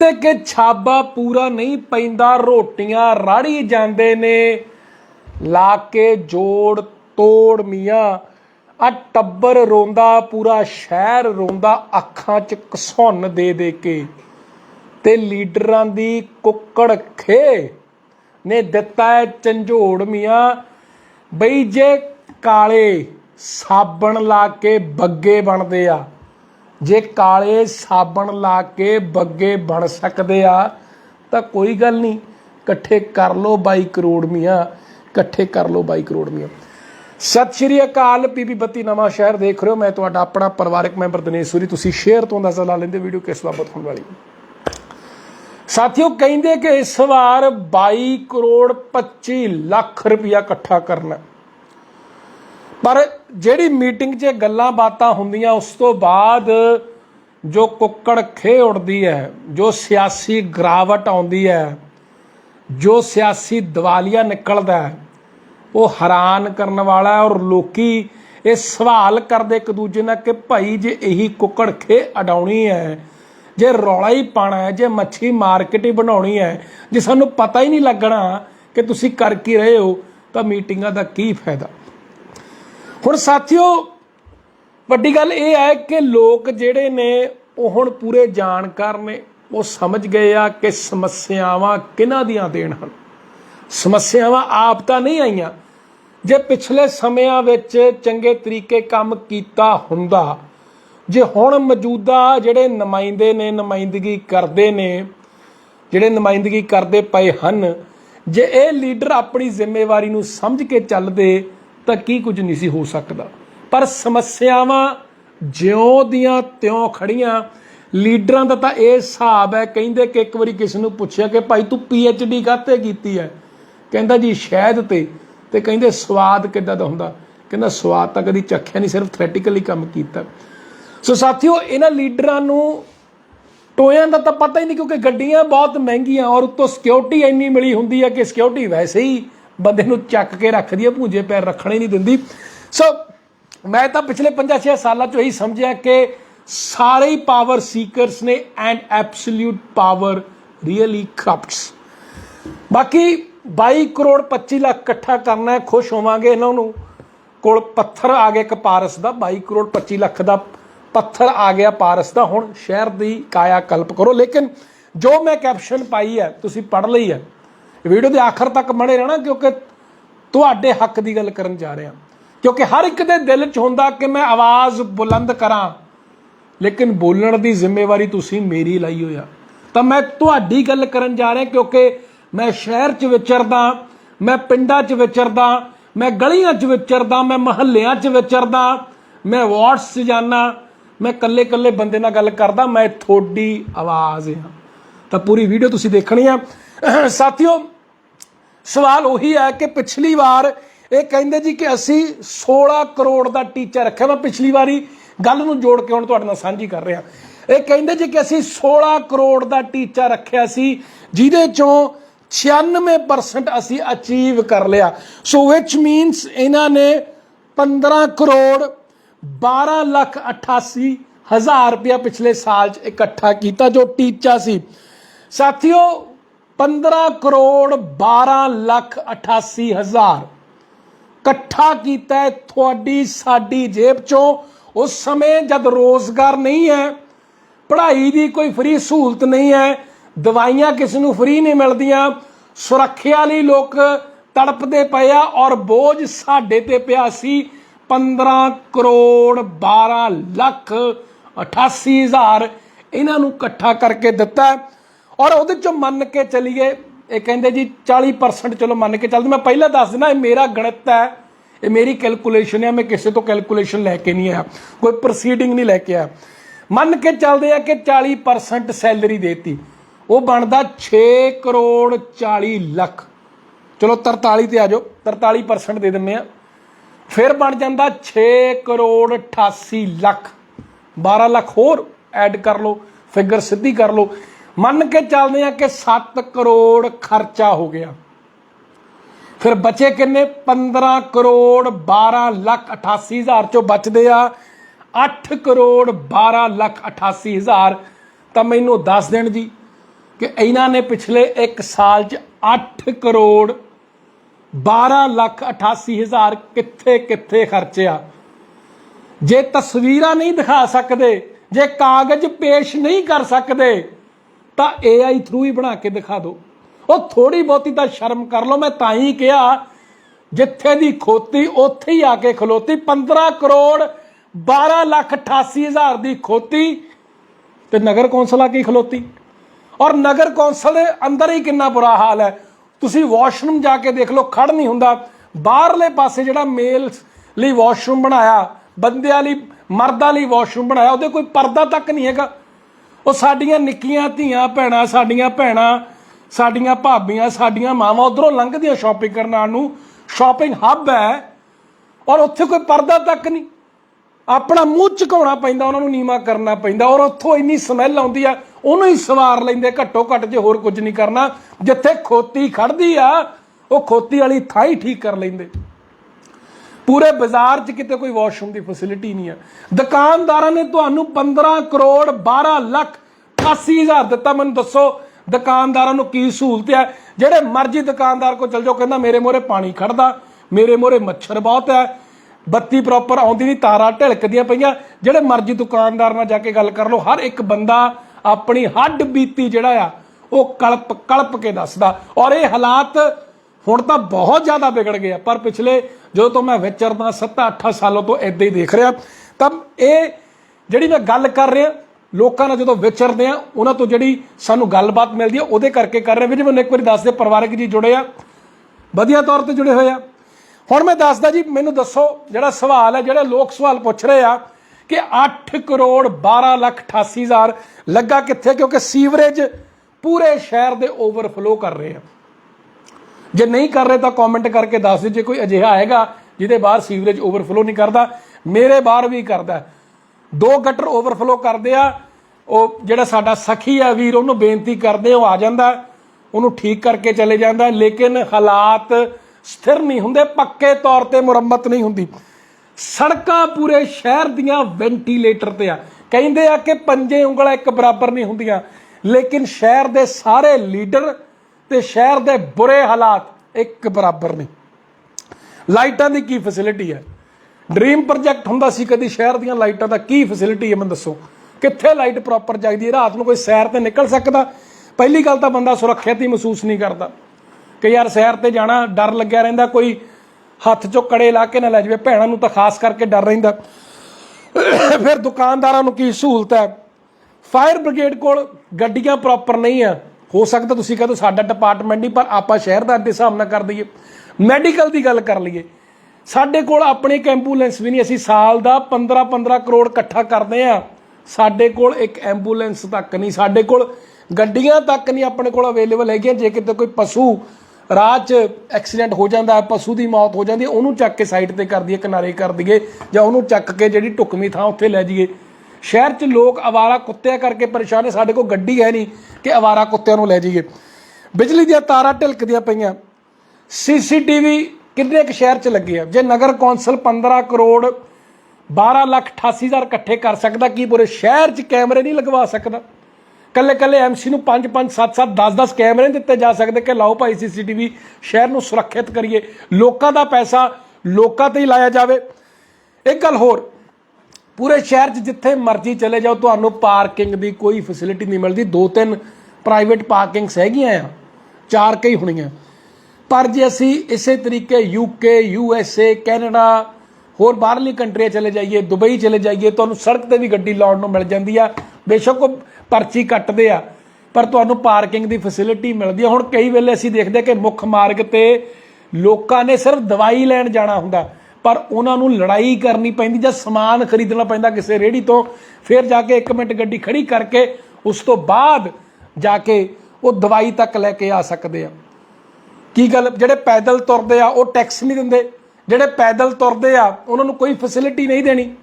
ਤੇ ਕਿ ਛਾਬਾ ਪੂਰਾ ਨਹੀਂ ਪੈਂਦਾ, ਰੋਟੀਆਂ ਰਾੜੀ ਜਾਂਦੇ ਨੇ। ਲਾ ਕੇ ਜੋੜ, ਤੋੜ ਮੀਆਂ। ਆ ਟੱਬਰ ਰੋਂਦਾ, ਪੂਰਾ ਸ਼ਹਿਰ ਰੋਂਦਾ, ਅੱਖਾਂ 'ਚ ਘਸੁੰਨ ਦੇ ਦੇ ਕੇ। ਤੇ ਲੀਡਰਾਂ ਦੀ ਕੁੱਕੜ ਖੇ ਨੇ ਦਿੱਤਾ ਹੈ ਝੰਜੋੜ ਮੀਆਂ। ਬਈ ਜੇ ਕਾਲੇ ਸਾਬਣ ਲਾ ਕੇ ਬੱਗੇ ਬਣਦੇ ਆ। ਜੇ ਕਾਲੇ ਸਾਬਣ ਲਾ ਕੇ ਬੱਗੇ ਬਣ ਸਕਦੇ ਆ, ਤਾਂ ਕੋਈ ਗੱਲ ਨਹੀਂ। ਇਕੱਠੇ ਕਰ ਲੋ 22 ਕਰੋੜ ਮੀਆਂ। ਇਕੱਠੇ ਕਰ ਲੋ 22 ਕਰੋੜ ਮੀਆਂ। ਸਤਿ ਸ਼੍ਰੀ ਅਕਾਲ ਪੀਪੀ ਬੱਤੀ ਨਵਾਂ ਸ਼ਹਿਰ ਦੇਖ ਰਹੇ ਹੋ। ਮੈਂ ਤੁਹਾਡਾ ਆਪਣਾ ਪਰਿਵਾਰਕ ਮੈਂਬਰ ਦਿਨੇਸ਼ ਸੂਰੀ। ਤੁਸੀਂ ਸ਼ੇਅਰ ਤੋਂ ਅੰਦਾਜ਼ਾ ਲਾ ਲੈਂਦੇ ਵੀਡੀਓ ਕਿਸ ਬਾਬਤ ਹੋਣ ਵਾਲੀ। ਹੈ। ਸਾਥੀਓ, ਕਹਿੰਦੇ ਕਿ ਇਸ ਵਾਰ 22 ਕਰੋੜ 25 ਲੱਖ ਰੁਪਇਆ ਇਕੱਠਾ ਕਰਨਾ। ਪਰ ਜਿਹੜੀ ਮੀਟਿੰਗ 'ਚ ਗੱਲਾਂ ਬਾਤਾਂ ਹੁੰਦੀਆਂ, ਉਸ ਤੋਂ ਬਾਅਦ ਜੋ ਕੁੱਕੜ ਖੇ ਉੜਦੀ ਹੈ, ਜੋ ਸਿਆਸੀ ਗਰਾਵਟ ਆਉਂਦੀ ਹੈ, ਜੋ ਸਿਆਸੀ ਦਿਵਾਲੀਆ ਨਿਕਲਦਾ ਹੈ, ਉਹ ਹੈਰਾਨ ਕਰਨ ਵਾਲਾ ਹੈ ਔਰ ਲੋਕੀ ਇਹ ਸਵਾਲ ਕਰਦੇ ਇੱਕ ਦੂਜੇ ਨਾਲ ਕਿ ਭਾਈ ਜੇ ਇਹੀ ਕੁੱਕੜ ਖੇ ਅਡਾਉਣੀ ਹੈ, ਜੇ ਰੌਲਾ ਹੀ ਪਾਣਾ ਹੈ, ਜੇ ਮੱਛੀ ਮਾਰਕੀਟ ਹੀ ਬਣਾਉਣੀ ਹੈ, ਜੇ ਸਾਨੂੰ ਪਤਾ ਹੀ ਨਹੀਂ ਲੱਗਣਾ ਕਿ ਤੁਸੀਂ ਕਰ ਕੀ ਰਹੇ ਹੋ, ਤਾਂ ਮੀਟਿੰਗਾਂ ਦਾ ਕੀ ਫਾਇਦਾ? ਹੁਣ ਸਾਥੀਓ, ਵੱਡੀ ਗੱਲ ਇਹ ਹੈ ਕਿ ਲੋਕ ਜਿਹੜੇ ਨੇ, ਉਹ ਹੁਣ ਪੂਰੇ ਜਾਣਕਾਰ ਨੇ, ਉਹ ਸਮਝ ਗਏ ਆ ਕਿ ਸਮੱਸਿਆਵਾਂ ਕਿਹਨਾਂ ਦੀਆਂ ਦੇਣ ਹਨ। ਸਮੱਸਿਆਵਾਂ ਆਪ ਤਾਂ ਨਹੀਂ ਆਈਆਂ। ਜੇ ਪਿਛਲੇ ਸਮਿਆਂ ਵਿੱਚ ਚੰਗੇ ਤਰੀਕੇ ਕੰਮ ਕੀਤਾ ਹੁੰਦਾ, ਜੇ ਹੁਣ ਮੌਜੂਦਾ ਜਿਹੜੇ ਨੁਮਾਇੰਦੇ ਨੇ, ਨੁਮਾਇੰਦਗੀ ਕਰਦੇ ਨੇ, ਜਿਹੜੇ ਨੁਮਾਇੰਦਗੀ ਕਰਦੇ ਪਏ ਹਨ, ਜੇ ਇਹ ਲੀਡਰ ਆਪਣੀ ਜ਼ਿੰਮੇਵਾਰੀ ਨੂੰ ਸਮਝ ਕੇ ਚੱਲਦੇ ਤਾਂ ਕੀ ਕੁਝ ਨਹੀਂ ਸੀ ਹੋ ਸਕਦਾ। ਪਰ ਸਮੱਸਿਆਵਾਂ ਜਿਉਂ ਦੀਆਂ ਤਿਉਂ ਖੜੀਆਂ। ਲੀਡਰਾਂ ਦਾ ਤਾਂ ਇਹ ਹਿਸਾਬ ਹੈ, ਕਹਿੰਦੇ ਕਿ ਇੱਕ ਵਾਰੀ ਕਿਸੇ ਨੂੰ ਪੁੱਛਿਆ ਕਿ ਭਾਈ ਤੂੰ ਪੀ ਡੀ ਕਾਤੇ ਕੀਤੀ ਹੈ? ਕਹਿੰਦਾ ਜੀ ਸ਼ਹਿਦ ਤੇ ਤੇ ਕਹਿੰਦੇ ਸਵਾਦ ਕਿੱਦਾਂ ਦਾ ਹੁੰਦਾ? ਕਹਿੰਦਾ ਸਵਾਦ ਤਾਂ ਕਦੀ ਚੱਖਿਆ ਨਹੀਂ, ਸਿਰਫ ਥਿਓਰੈਟੀਕਲੀ ਕੰਮ ਕੀਤਾ। ਸੋ ਸਾਥੀਓ, ਇਹਨਾਂ ਲੀਡਰਾਂ ਨੂੰ ਟੋਇਆਂ ਦਾ ਤਾਂ ਪਤਾ ਹੀ ਨਹੀਂ ਕਿਉਂਕਿ ਗੱਡੀਆਂ ਬਹੁਤ ਮਹਿੰਗੀਆਂ ਔਰ ਉੱਤੋਂ ਸਿਕਿਉਰਿਟੀ ਇੰਨੀ ਮਿਲੀ ਹੁੰਦੀ ਹੈ ਕਿ ਸਿਕਿਉਰਿਟੀ ਵੈਸੇ ਹੀ ਬੰਦੇ ਨੂੰ ਚੱਕ ਕੇ ਰੱਖਦੀ ਹੈ ਭੂਜੇ ਪੈਰ ਰੱਖਣੇ ਨਹੀਂ ਦਿੰਦੀ। ਸੋ ਮੈਂ ਤਾਂ ਪਿਛਲੇ 5-6 ਸਾਲਾਂ ਤੋਂ ਇਹੀ ਸਮਝਿਆ ਕਿ ਸਾਰੇ ਹੀ ਪਾਵਰ ਸੀਕਰਸ ਨੇ and absolute power really corrupts ਬਾਕੀ 22 ਕਰੋੜ 25 ਲੱਖ ਇਕੱਠਾ ਕਰਨਾ ਹੈ, ਖੁਸ਼ ਹੋਵਾਂਗੇ ਇਹਨਾਂ ਨੂੰ। ਕੋਲ ਪੱਥਰ ਆ ਗਿਆ ਇੱਕ ਪਾਰਸ ਦਾ 22 ਕਰੋੜ 25 ਲੱਖ ਦਾ ਪੱਥਰ ਆ ਗਿਆ ਪਾਰਸ ਦਾ। ਹੁਣ ਸ਼ਹਿਰ ਦੀ ਕਾਇਆ ਕਲਪ ਕਰੋ। ਲੇਕਿਨ ਜੋ ਮੈਂ ਕੈਪਸ਼ਨ ਪਾਈ ਹੈ, ਤੁਸੀਂ ਪੜ੍ਹ ਲਈ ਹੈ ਵੀਡੀਓ ਦੇ ਆਖਰ ਤੱਕ ਬਣੇ ਰਹਿਣਾ, ਕਿਉਂਕਿ ਤੁਹਾਡੇ ਹੱਕ ਦੀ ਗੱਲ ਕਰਨ ਜਾ ਰਿਹਾ। ਕਿਉਂਕਿ ਹਰ ਇੱਕ ਦੇ ਦਿਲ 'ਚ ਹੁੰਦਾ ਕਿ ਮੈਂ ਆਵਾਜ਼ ਬੁਲੰਦ ਕਰਾਂ, ਲੇਕਿਨ ਬੋਲਣ ਦੀ ਜ਼ਿੰਮੇਵਾਰੀ ਤੁਸੀਂ ਮੇਰੀ ਲਈ ਹੋਇਆ। ਤਾਂ ਮੈਂ ਤੁਹਾਡੀ ਗੱਲ ਕਰਨ ਜਾ ਰਿਹਾ, ਕਿਉਂਕਿ ਮੈਂ ਸ਼ਹਿਰ 'ਚ ਵਿਚਰਦਾ, ਮੈਂ ਪਿੰਡਾਂ 'ਚ ਵਿਚਰਦਾ, ਮੈਂ ਗਲੀਆਂ 'ਚ ਵਿਚਰਦਾ, ਮੈਂ ਮਹੱਲਿਆਂ 'ਚ ਵਿਚਰਦਾ, ਮੈਂ ਵਾਰਡਸ 'ਚ ਜਾਣਾ ਮੈਂ ਕੱਲੇ-ਕੱਲੇ ਬੰਦੇ ਨਾਲ ਗੱਲ ਕਰਦਾ, ਮੈਂ ਤੁਹਾਡੀ ਆਵਾਜ਼ ਹਾਂ। ਤਾਂ ਪੂਰੀ ਵੀਡੀਓ ਤੁਸੀਂ ਦੇਖਣੀ ਆ। ਸਾਥੀਓ, ਸਵਾਲ ਉਹੀ ਹੈ ਕਿ ਪਿਛਲੀ ਵਾਰ ਇਹ ਕਹਿੰਦੇ ਜੀ ਕਿ ਅਸੀਂ 16 ਕਰੋੜ ਦਾ ਟੀਚਾ ਰੱਖਿਆ। ਮੈਂ ਪਿਛਲੀ ਵਾਰੀ ਗੱਲ ਨੂੰ ਜੋੜ ਕੇ ਹੁਣ ਤੁਹਾਡੇ ਨਾਲ ਸਾਂਝੀ ਕਰ ਰਿਹਾ। ਇਹ ਕਹਿੰਦੇ ਜੀ ਕਿ ਅਸੀਂ 16 ਕਰੋੜ ਦਾ ਟੀਚਾ ਰੱਖਿਆ ਸੀ, ਜਿਹਦੇ ਚੋਂ 96% ਅਸੀਂ ਅਚੀਵ ਕਰ ਲਿਆ। ਸੋ ਵਿਚ ਮੀਨਸ ਇਹਨਾਂ ਨੇ 15 ਕਰੋੜ 12 ਲੱਖ 88 ਹਜ਼ਾਰ ਰੁਪਇਆ ਪਿਛਲੇ ਸਾਲ ਚ ਇਕੱਠਾ ਕੀਤਾ ਜੋ ਟੀਚਾ ਸੀ। ਸਾਥੀਓ 15 ਕਰੋੜ 12 ਲੱਖ 88 ਹਜ਼ਾਰ ਇਕੱਠਾ ਕੀਤਾ ਤੁਹਾਡੀ ਸਾਡੀ ਜੇਬ ਚੋਂ। ਉਸ ਸਮੇਂ ਜਦ ਰੋਜ਼ਗਾਰ ਨਹੀਂ ਹੈ, ਪੜ੍ਹਾਈ ਦੀ ਕੋਈ ਫ੍ਰੀ ਸਹੂਲਤ ਨਹੀਂ ਹੈ, ਦਵਾਈਆਂ ਕਿਸ ਨੂੰ ਫ੍ਰੀ ਨਹੀਂ ਮਿਲਦੀਆਂ, ਸੁਰੱਖਿਆ ਲਈ ਲੋਕ ਤੜਪਦੇ ਪਏ ਆ ਔਰ ਬੋਝ ਸਾਡੇ ਤੇ ਪਿਆ ਸੀ। 15 ਕਰੋੜ 12 ਲੱਖ 88 ਹਜ਼ਾਰ ਇਹਨਾਂ ਨੂੰ ਇਕੱਠਾ ਕਰਕੇ ਦਿੱਤਾ ਔਰ ਉਹਦੇ ਚੋਂ ਮੰਨ ਕੇ ਚਲੀਏ, ਇਹ ਕਹਿੰਦੇ ਜੀ 40% ਚਲੋ ਮੰਨ ਕੇ ਚੱਲਦੇ। ਮੈਂ ਪਹਿਲਾਂ ਦੱਸ ਦਿੰਦਾ ਇਹ ਮੇਰਾ ਗਣਿਤ ਹੈ, ਇਹ ਮੇਰੀ ਕੈਲਕੂਲੇਸ਼ਨ ਹੈ, ਮੈਂ ਕਿਸੇ ਤੋਂ ਕੈਲਕੂਲੇਸ਼ਨ ਲੈ ਕੇ ਨਹੀਂ ਆਇਆ। ਕੋਈ ਪ੍ਰੋਸੀਡਿੰਗ ਨਹੀਂ ਲੈ ਕੇ ਆਇਆ। ਮੰਨ ਕੇ ਚੱਲਦੇ ਆ ਕਿ 40% ਸੈਲਰੀ ਦੇਤੀ। ਉਹ ਬਣਦਾ 6 ਕਰੋੜ 40 ਲੱਖ। ਚਲੋ 43 ਤੇ ਆ ਜਾਓ 43% ਦੇ ਦਿੰਨੇ ਆ। ਫਿਰ ਬਣ ਜਾਂਦਾ 6 ਕਰੋੜ 88 ਲੱਖ। 12 ਲੱਖ ਹੋਰ ਐਡ ਕਰ ਲਓ ਫਿਗਰ ਸਿੱਧੀ ਕਰ ਲਓ। ਮੰਨ ਕੇ ਚੱਲਦੇ ਆ ਕਿ 7 ਕਰੋੜ ਖਰਚਾ ਹੋ ਗਿਆ। ਫਿਰ ਬਚੇ ਕਿੰਨੇ? 15 ਕਰੋੜ 12 ਲੱਖ 88 ਹਜ਼ਾਰ ਚੋਂ ਬਚਦੇ ਆ। 8 ਕਰੋੜ 12 ਲੱਖ 88 ਹਜ਼ਾਰ। ਤਾਂ ਮੈਨੂੰ ਦੱਸ ਦੇਣ ਜੀ ਕਿ ਇਹਨਾਂ ਨੇ ਪਿਛਲੇ 1 ਸਾਲ 'ਚ 8 ਕਰੋੜ 12 ਲੱਖ 88 ਹਜ਼ਾਰ ਕਿੱਥੇ ਕਿੱਥੇ ਖਰਚਿਆ। ਜੇ ਤਸਵੀਰਾਂ ਨਹੀਂ ਦਿਖਾ ਸਕਦੇ, ਜੇ ਕਾਗਜ਼ ਪੇਸ਼ ਨਹੀਂ ਕਰ ਸਕਦੇ ਤਾਂ AI ਥਰੂ ਹੀ ਬਣਾ ਕੇ ਦਿਖਾ ਦਿਓ। ਉਹ ਥੋੜੀ ਬਹੁਤੀ ਤਾਂ ਸ਼ਰਮ ਕਰ ਲਓ, ਮੈਂ ਤਾਂ ਹੀ ਕਿਹਾ, ਜਿੱਥੇ ਦੀ ਖੋਤੀ, ਉੱਥੇ ਹੀ ਆ ਕੇ ਖਲੋਤੀ। 15 ਕਰੋੜ 12 ਲੱਖ 88 ਹਜ਼ਾਰ ਦੀ ਖੋਤੀ ਤੇ ਨਗਰ ਕੌਂਸਲ ਆ ਕੇ ਖਲੋਤੀ। ਔਰ ਨਗਰ ਕੌਂਸਲ ਦੇ ਅੰਦਰ ਹੀ ਕਿੰਨਾ ਬੁਰਾ ਹਾਲ ਹੈ। ਤੁਸੀਂ ਵਾਸ਼ਰੂਮ ਜਾ ਕੇ ਦੇਖ ਲਓ ਖੜ ਨਹੀਂ ਹੁੰਦਾ। ਬਾਹਰਲੇ ਪਾਸੇ ਜਿਹੜਾ ਮੇਲ ਲਈ ਵਾਸ਼ਰੂਮ ਬਣਾਇਆ, ਬੰਦਿਆਂ ਲਈ, ਮਰਦਾਂ ਲਈ ਵਾਸ਼ਰੂਮ ਬਣਾਇਆ, ਉਹਦੇ ਕੋਈ ਪਰਦਾ ਤੱਕ ਨਹੀਂ ਹੈਗਾ। ਉਹ ਸਾਡੀਆਂ ਨਿੱਕੀਆਂ ਧੀਆਂ ਭੈਣਾਂ, ਸਾਡੀਆਂ ਭੈਣਾਂ, ਸਾਡੀਆਂ ਭਾਬੀਆਂ, ਸਾਡੀਆਂ ਮਾਵਾਂ ਉਧਰੋਂ ਲੰਘਦੀਆਂ ਸ਼ਾਪਿੰਗ ਕਰਨ ਆਉਣ ਨੂੰ। ਸ਼ਾਪਿੰਗ ਹੱਬ ਹੈ ਔਰ ਉੱਥੇ ਕੋਈ ਪਰਦਾ ਤੱਕ ਨਹੀਂ। ਆਪਣਾ ਮੂੰਹ ਝੁਕਾਉਣਾ ਪੈਂਦਾ, ਉਹਨਾਂ ਨੂੰ ਨੀਵਾ ਕਰਨਾ ਪੈਂਦਾ ਔਰ ਉੱਥੋਂ ਇੰਨੀ ਸਮੈਲ ਆਉਂਦੀ ਆ, ਉਹਨੂੰ ਹੀ ਸਵਾਰ ਲੈਂਦੇ, ਘੱਟੋ ਘੱਟ ਜੇ ਹੋਰ ਕੁਝ ਨਹੀਂ ਕਰਨਾ। ਜਿੱਥੇ ਖੋਤੀ ਖੜਦੀ ਆ, ਉਹ ਖੋਤੀ ਵਾਲੀ ਥਾਂ ਹੀ ਠੀਕ ਕਰ ਲੈਂਦੇ। ਪੂਰੇ ਬਾਜ਼ਾਰ 'ਚ ਕਿਤੇ ਕੋਈ ਵਾਸ਼ਰੂਮ ਦੀ ਫੈਸਿਲਿਟੀ ਨਹੀਂ ਹੈ। ਦੁਕਾਨਦਾਰਾਂ ਨੇ ਤੁਹਾਨੂੰ 15 ਕਰੋੜ 12 ਲੱਖ 88 ਦਿੱਤਾ। ਮੈਨੂੰ ਦੱਸੋ, ਦੁਕਾਨਦਾਰਾਂ ਨੂੰ ਕੀ ਸਹੂਲਤ ਹੈ? ਜਿਹੜੇ ਮਰਜ਼ੀ ਦੁਕਾਨਦਾਰ ਕੋ ਚਲ ਜਾਓ, ਕਹਿੰਦਾ ਮੇਰੇ ਮੋਰੇ ਪਾਣੀ ਖੜਦਾ, ਮੇਰੇ ਮੋਰੇ ਮੱਛਰ ਬਹੁਤ ਹੈ। ਬੱਤੀ ਪ੍ਰੋਪਰ ਆਉਂਦੀ ਨਹੀਂ, ਤਾਰਾਂ ਢਿਲਕਦੀਆਂ ਪਈਆਂ। ਜਿਹੜੇ ਮਰਜ਼ੀ ਦੁਕਾਨਦਾਰ ਨਾਲ ਜਾ ਕੇ ਗੱਲ ਕਰ ਲਓ, ਹਰ ਇੱਕ ਬੰਦਾ ਆਪਣੀ ਹੱਡ ਬੀਤੀ ਜਿਹੜਾ ਆ, ਉਹ ਕਲਪ ਕਲਪ ਕੇ ਦੱਸਦਾ। ਔਰ ਇਹ ਹਾਲਾਤ ਹੁਣ ਤਾਂ ਬਹੁਤ ਜ਼ਿਆਦਾ ਵਿਗੜ ਗਿਆ ਪਰ ਪਿਛਲੇ ਜਦੋਂ ਤੋਂ ਮੈਂ ਵਿਚਰਦਾ 7-8 ਸਾਲਾਂ ਤੋਂ ਇਦਾਂ ਹੀ ਦੇਖ ਰਿਹਾ। ਤਾਂ ਇਹ ਜਿਹੜੀ ਮੈਂ ਗੱਲ ਕਰ ਰਿਹਾ, ਲੋਕਾਂ ਨਾਲ ਜਦੋਂ ਵਿਚਰਦੇ ਆ, ਉਹਨਾਂ ਤੋਂ ਜਿਹੜੀ ਸਾਨੂੰ ਗੱਲਬਾਤ ਮਿਲਦੀ ਆ, ਉਹਦੇ ਕਰਕੇ ਕਰ ਰਿਹਾ। ਵੀ ਜੀ, ਮੈਨੂੰ ਇੱਕ ਵਾਰੀ ਦੱਸਦੇ ਪਰਿਵਾਰਕ ਜੀ ਜੁੜੇ ਆ? ਵਧੀਆ ਤੌਰ ਤੇ ਜੁੜੇ ਹੋਏ ਆ? ਹੁਣ ਮੈਂ ਦੱਸਦਾ ਜੀ, ਮੈਨੂੰ ਦੱਸੋ, ਜਿਹੜਾ ਸਵਾਲ ਹੈ, ਜਿਹੜੇ ਲੋਕ ਸਵਾਲ ਪੁੱਛ ਰਹੇ ਆ ਕਿ 8 ਕਰੋੜ 12 ਲੱਖ 88 ਹਜ਼ਾਰ ਲੱਗਾ ਕਿੱਥੇ? ਕਿਉਂਕਿ ਸੀਵਰੇਜ ਪੂਰੇ ਸ਼ਹਿਰ ਦੇ ਓਵਰਫਲੋ ਕਰ ਰਹੇ ਆ। ਜੇ ਨਹੀਂ ਕਰ ਰਹੇ ਤਾਂ ਕਮੈਂਟ ਕਰਕੇ ਦੱਸ ਦਿਓ। ਜੇ ਕੋਈ ਅਜਿਹਾ ਹੈਗਾ ਜਿਹਦੇ ਬਾਹਰ ਸੀਵਰੇਜ ਓਵਰਫਲੋ ਨਹੀਂ ਕਰਦਾ, ਮੇਰੇ ਬਾਹਰ ਵੀ ਕਰਦਾ। ਦੋ ਗਟਰ ਓਵਰਫਲੋ ਕਰਦੇ ਆ, ਉਹ ਜਿਹੜਾ ਸਾਡਾ ਸਖੀ ਆ ਵੀਰ, ਉਹਨੂੰ ਬੇਨਤੀ ਕਰਦੇ ਉਹ ਆ ਜਾਂਦਾ। ਉਹਨੂੰ ਠੀਕ ਕਰਕੇ ਚਲੇ ਜਾਂਦਾ। ਲੇਕਿਨ ਹਾਲਾਤ ਸਥਿਰ ਨਹੀਂ ਹੁੰਦੇ, ਪੱਕੇ ਤੌਰ ਤੇ ਮੁਰੰਮਤ ਨਹੀਂ ਹੁੰਦੀ। ਸੜਕਾਂ ਪੂਰੇ ਸ਼ਹਿਰ ਦੀਆਂ ਵੈਂਟੀਲੇਟਰ ਤੇ ਆ। ਕਹਿੰਦੇ ਆ ਕਿ ਪੰਜੇ ਉਂਗਲਾਂ ਇੱਕ ਬਰਾਬਰ ਨਹੀਂ ਹੁੰਦੀਆਂ। ਲੇਕਿਨ ਸ਼ਹਿਰ ਦੇ ਸਾਰੇ ਲੀਡਰ ਤੇ ਸ਼ਹਿਰ ਦੇ ਬੁਰੇ ਹਾਲਾਤ ਇੱਕ ਬਰਾਬਰ ਨੇ। ਲਾਈਟਾਂ ਦੀ ਕੀ ਫੈਸਿਲਿਟੀ ਹੈ? ਡ੍ਰੀਮ ਪ੍ਰੋਜੈਕਟ ਹੁੰਦਾ ਸੀ ਕਦੀ ਸ਼ਹਿਰ ਦੀਆਂ ਲਾਈਟਾਂ ਦਾ ਕੀ ਫੈਸਿਲਿਟੀ ਹੈ, ਮੈਨੂੰ ਦੱਸੋ। ਕਿੱਥੇ ਲਾਈਟ ਪ੍ਰੋਪਰ ਚਾਹੀਦੀ ਹੈ? ਰਾਤ ਨੂੰ ਕੋਈ ਸੈਰ ਤੇ ਨਿਕਲ ਸਕਦਾ? ਪਹਿਲੀ ਗੱਲ ਤਾਂ ਬੰਦਾ ਸੁਰੱਖਿਅਤ ਹੀ ਮਹਿਸੂਸ ਨਹੀਂ ਕਰਦਾ। ਕਿ ਯਾਰ ਸੈਰ ਤੇ ਜਾਣਾ, ਡਰ ਲੱਗਿਆ ਰਹਿੰਦਾ, ਕੋਈ ਹੱਥ ਚੋਂ ਕੜੇ ਲਾ ਕੇ ਨਾ ਲੈ ਜਾਵੇ। ਭੈਣਾਂ ਨੂੰ ਤਾਂ ਖਾਸ ਕਰਕੇ ਡਰ ਰਹਿੰਦਾ। ਫਿਰ ਦੁਕਾਨਦਾਰਾਂ ਨੂੰ ਕੀ ਸਹੂਲਤ ਹੈ? ਫਾਇਰ ਬ੍ਰਿਗੇਡ ਕੋਲ ਗੱਡੀਆਂ ਪ੍ਰੋਪਰ ਨਹੀਂ ਆ। ਹੋ ਸਕਦਾ ਤੁਸੀਂ ਕਹੋ ਸਾਡਾ ਡਿਪਾਰਟਮੈਂਟ ਨਹੀਂ ਪਰ ਆਪਾਂ ਸ਼ਹਿਰ ਦਾ ਦੇ ਹਿਸਾਬ ਨਾਲ ਕਰ ਦਈਏ। ਮੈਡੀਕਲ ਦੀ ਗੱਲ ਕਰ ਲਈਏ। ਸਾਡੇ ਕੋਲ ਆਪਣੇ ਇੱਕ ਐਂਬੂਲੈਂਸ ਵੀ ਨਹੀਂ, ਅਸੀਂ ਸਾਲ ਦਾ 15 15 ਕਰੋੜ ਇਕੱਠਾ ਕਰਦੇ ਆ ਸਾਡੇ ਕੋਲ ਇੱਕ ਐਂਬੂਲੈਂਸ ਤੱਕ ਨਹੀਂ, ਸਾਡੇ ਕੋਲ ਗੱਡੀਆਂ ਤੱਕ ਨਹੀਂ ਆਪਣੇ ਕੋਲ ਅਵੇਲੇਬਲ ਹੈਗੀਆਂ। ਜੇ ਕਿਤੇ ਕੋਈ ਪਸ਼ੂ ਰਾਹ 'ਚ ਐਕਸੀਡੈਂਟ ਹੋ ਜਾਂਦਾ ਪਸ਼ੂ ਦੀ ਮੌਤ ਹੋ ਜਾਂਦੀ ਉਹਨੂੰ ਚੱਕ ਕੇ ਸਾਈਡ ਤੇ ਕਰ ਦਈਏ, ਕਿਨਾਰੇ ਕਰ ਦਈਏ, ਜਾਂ ਉਹਨੂੰ ਚੱਕ ਕੇ ਜਿਹੜੀ ਢੁਕਵੀਂ ਥਾਂ ਉੱਥੇ ਲੈ ਜਾਈਏ। ਸ਼ਹਿਰ 'ਚ ਲੋਕ ਆਵਾਰਾ ਕੁੱਤਿਆਂ ਕਰਕੇ ਪਰੇਸ਼ਾਨ ਨੇ, ਸਾਡੇ ਕੋਲ ਗੱਡੀ ਹੈ ਨਹੀਂ ਕਿ ਆਵਾਰਾ ਕੁੱਤਿਆਂ ਨੂੰ ਲੈ ਜਾਈਏ। ਬਿਜਲੀ ਦੀਆਂ ਤਾਰਾਂ ਢਿਲਕਦੀਆਂ ਪਈਆਂ। ਸੀਸੀਟੀਵੀ ਕਿੰਨੇ ਕੁ ਸ਼ਹਿਰ 'ਚ ਲੱਗੇ ਆ? ਜੇ ਨਗਰ ਕੌਂਸਲ 15 ਕਰੋੜ 12 ਲੱਖ 88 ਹਜ਼ਾਰ ਇਕੱਠੇ ਕਰ ਸਕਦਾ, ਕੀ ਪੂਰੇ ਸ਼ਹਿਰ 'ਚ ਕੈਮਰੇ ਨਹੀਂ ਲਗਵਾ ਸਕਦਾ? ਕੱਲੇ ਕੱਲੇ ਐਮਸੀ ਨੂੰ 5 5 7 7 10 10 ਕੈਮਰੇ ਦਿੱਤੇ ਜਾ ਸਕਦੇ ਕਿ ਲਾਓ ਭਾਈ ਸੀਸੀਟੀਵੀ ਸ਼ਹਿਰ ਨੂੰ ਸੁਰੱਖਿਅਤ ਕਰੀਏ। ਲੋਕਾਂ ਦਾ ਪੈਸਾ ਲੋਕਾਂ ਤੇ ਹੀ ਲਾਇਆ ਜਾਵੇ। ਇੱਕ ਗੱਲ ਹੋਰ ਪੂਰੇ ਸ਼ਹਿਰ 'ਚ ਜਿੱਥੇ ਮਰਜ਼ੀ ਚਲੇ ਜਾਓ, ਤੁਹਾਨੂੰ ਪਾਰਕਿੰਗ ਦੀ ਕੋਈ ਫੈਸਿਲਿਟੀ ਨਹੀਂ ਮਿਲਦੀ। ਦੋ ਤਿੰਨ ਪ੍ਰਾਈਵੇਟ ਪਾਰਕਿੰਗਸ ਹੈਗੀਆਂ ਆ, ਚਾਰ ਕਈ ਹੋਣੀਆਂ। ਪਰ ਜੇ ਅਸੀਂ ਇਸੇ ਤਰੀਕੇ ਯੂਕੇ ਯੂਐਸਏ ਕੈਨੇਡਾ ਹੋਰ ਬਾਹਰਲੀ ਕੰਟਰੀਆਂ ਚਲੇ ਜਾਈਏ, ਦੁਬਈ ਚਲੇ ਜਾਈਏ, ਤੁਹਾਨੂੰ ਸੜਕ ਤੇ ਵੀ ਗੱਡੀ ਲਾਉਣ ਨੂੰ ਮਿਲ ਜਾਂਦੀ ਆ। ਬੇਸ਼ੱਕ ਉਹ ਪਰਚੀ ਕੱਟਦੇ ਆ, ਪਰ ਤੁਹਾਨੂੰ ਪਾਰਕਿੰਗ ਦੀ ਫੈਸਿਲਿਟੀ ਮਿਲਦੀ ਆ। ਹੁਣ ਕਈ ਵੇਲੇ ਅਸੀਂ ਦੇਖਦੇ ਕਿ ਮੁੱਖ ਮਾਰਗ ਤੇ ਲੋਕਾਂ ਨੇ ਸਿਰਫ ਦਵਾਈ ਲੈਣ ਜਾਣਾ ਹੁੰਦਾ। ਪਰ ਉਹਨਾਂ ਨੂੰ ਲੜਾਈ ਕਰਨੀ ਪੈਂਦੀ ਜਾਂ ਸਮਾਨ ਖਰੀਦਣਾ ਪੈਂਦਾ ਕਿਸੇ ਰੇੜੀ ਤੋਂ, ਫਿਰ ਜਾ ਕੇ 1 ਮਿੰਟ ਗੱਡੀ ਖੜੀ ਕਰਕੇ ਉਸ ਤੋਂ ਬਾਅਦ ਜਾ ਕੇ ਉਹ ਦਵਾਈ ਤੱਕ ਲੈ ਕੇ ਆ ਸਕਦੇ ਆ। ਕੀ ਗੱਲ, ਜਿਹੜੇ ਪੈਦਲ ਤੁਰਦੇ ਆ, ਉਹ ਟੈਕਸ ਨਹੀਂ ਦਿੰਦੇ। ਜਿਹੜੇ ਪੈਦਲ ਤੁਰਦੇ ਆ, ਉਹਨਾਂ ਨੂੰ ਕੋਈ ਫੈਸਿਲਿਟੀ ਨਹੀਂ ਦੇਣੀ।